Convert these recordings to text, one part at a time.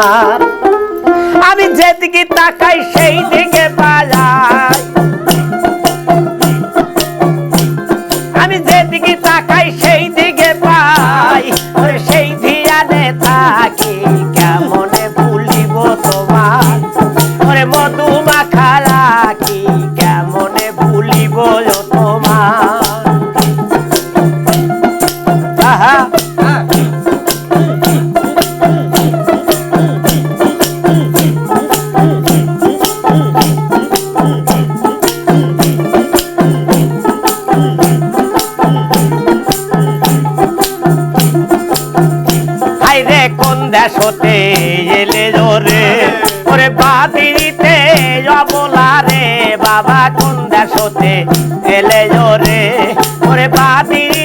তোমার আমি যেদিকে তাকাই সেই দিকে এলে জোরে। ওরে বাদিতে অবলা রে বাবা কোন সোতে এলে জোরে। ওরে বাদিরিতে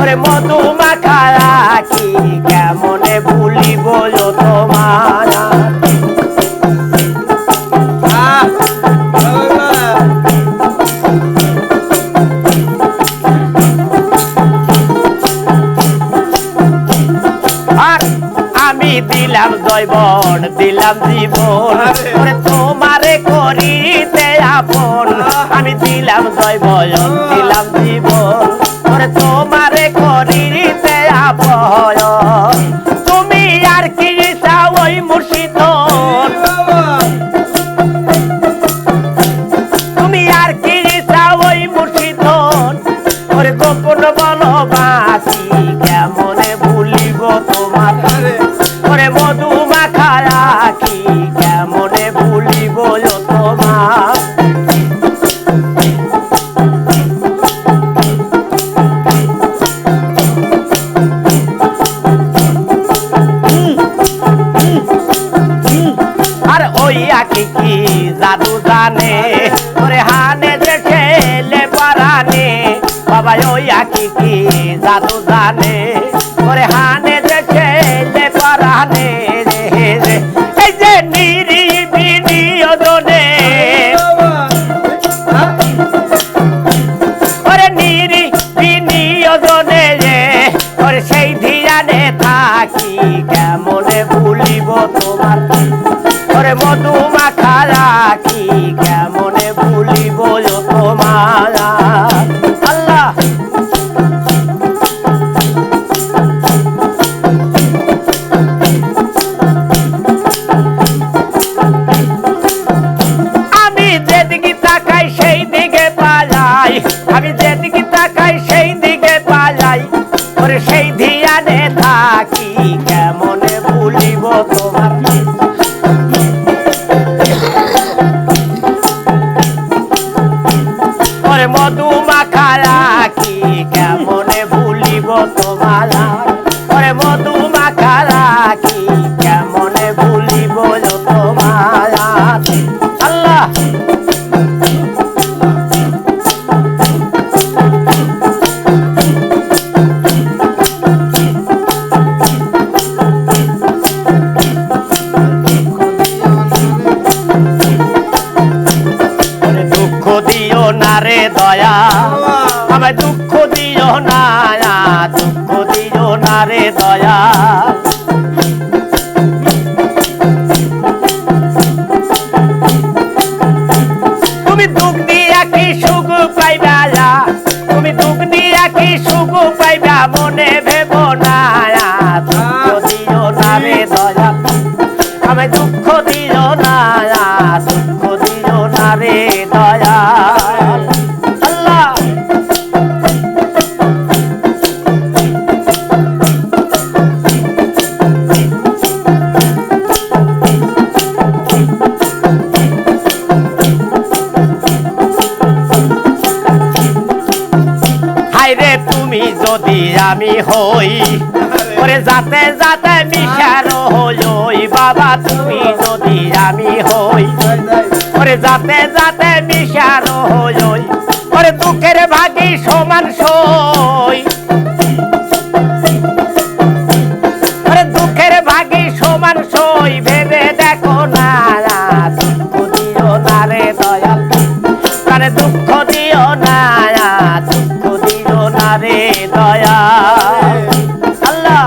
ওরে মধু মাখা রাখি কেমনে ভুলিব তোমার? আমি দিলাম জৈবন দিলাম জীবন। তোমারে করিতে আপন। আমি দিলাম জৈবন দিলাম জীবন। গোপন বলো বাসি কেমনে ভুলিব তোমার? ওরে মধু মাখা রাখি কেমনে ভুলিব তোমার? আর ওই আকি কি জাদু জানে? ওরে হানে যে ঠেলে পারানে বাবা আকি কি জাদু জানে? ওরে হানে যে পরানে পারানে ওরে সেই ধিয়ানে থাকি কেমনে ভুলিব তোমার? মধু মাখা রাখি কেমনে ভুলিব তোমার? দিও দুঃখ দিও না রে দয়া তুমি দুঃখ দিয়া কি সুখ পাইবা তুমি দুঃখ দিয়া কি সুখ পাইবা? মনে ভেব না দুঃখ দিও না রে দয়া। আমায় দুঃখ দিও হাইরে যদি আমি হই, ওরে যাতে যাতে মিশার হলই বাবা তুমি যদি আমি হই, ওরে যাতে যাতে মিশার হলই ওরে দুঃখের ভাগি সমান সই রে দয়াল আল্লাহ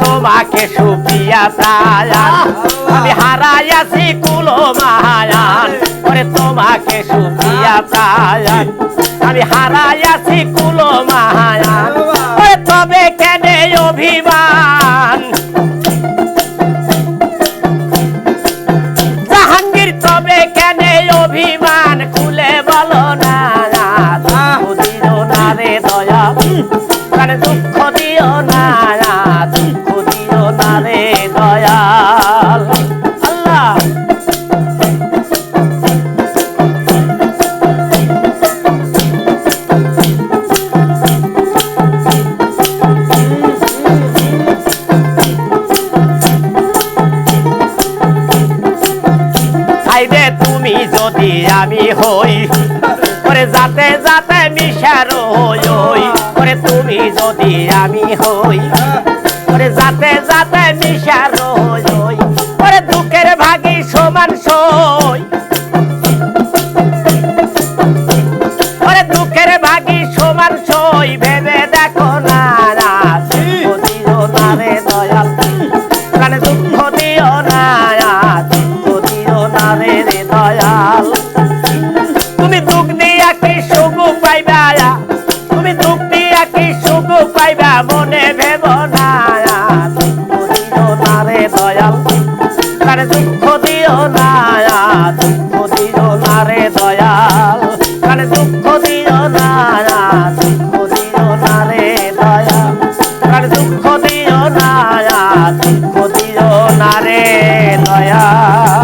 তোমাকে সুপ্রিয়া প্রায়ান আমি হারাইয়াছি তোমাকে সুপ্রিয়া প্রায়ান আমি হারাইয়াছি কুলো ওরে তবে কেন অভিমান? জাহাঙ্গীর, তবে অভিমান? খুলে বলো না রে দয়া আমি হই। ওরে যাতে যাতে মিশার হই ওরে তুমি যদি আমি হই। ওরে যাতে যাতে মিশার হই। ওরে দুঃখের ভাগি সমান সই। ওরে দুঃখের ভাগি সমান সই। ভেবে রে দয়াল। কানে দুঃখ দিও না দুঃখ দিও না রে দয়াল। কানে দুঃখ দিও না, দুঃখ দিও না রে দয়াল।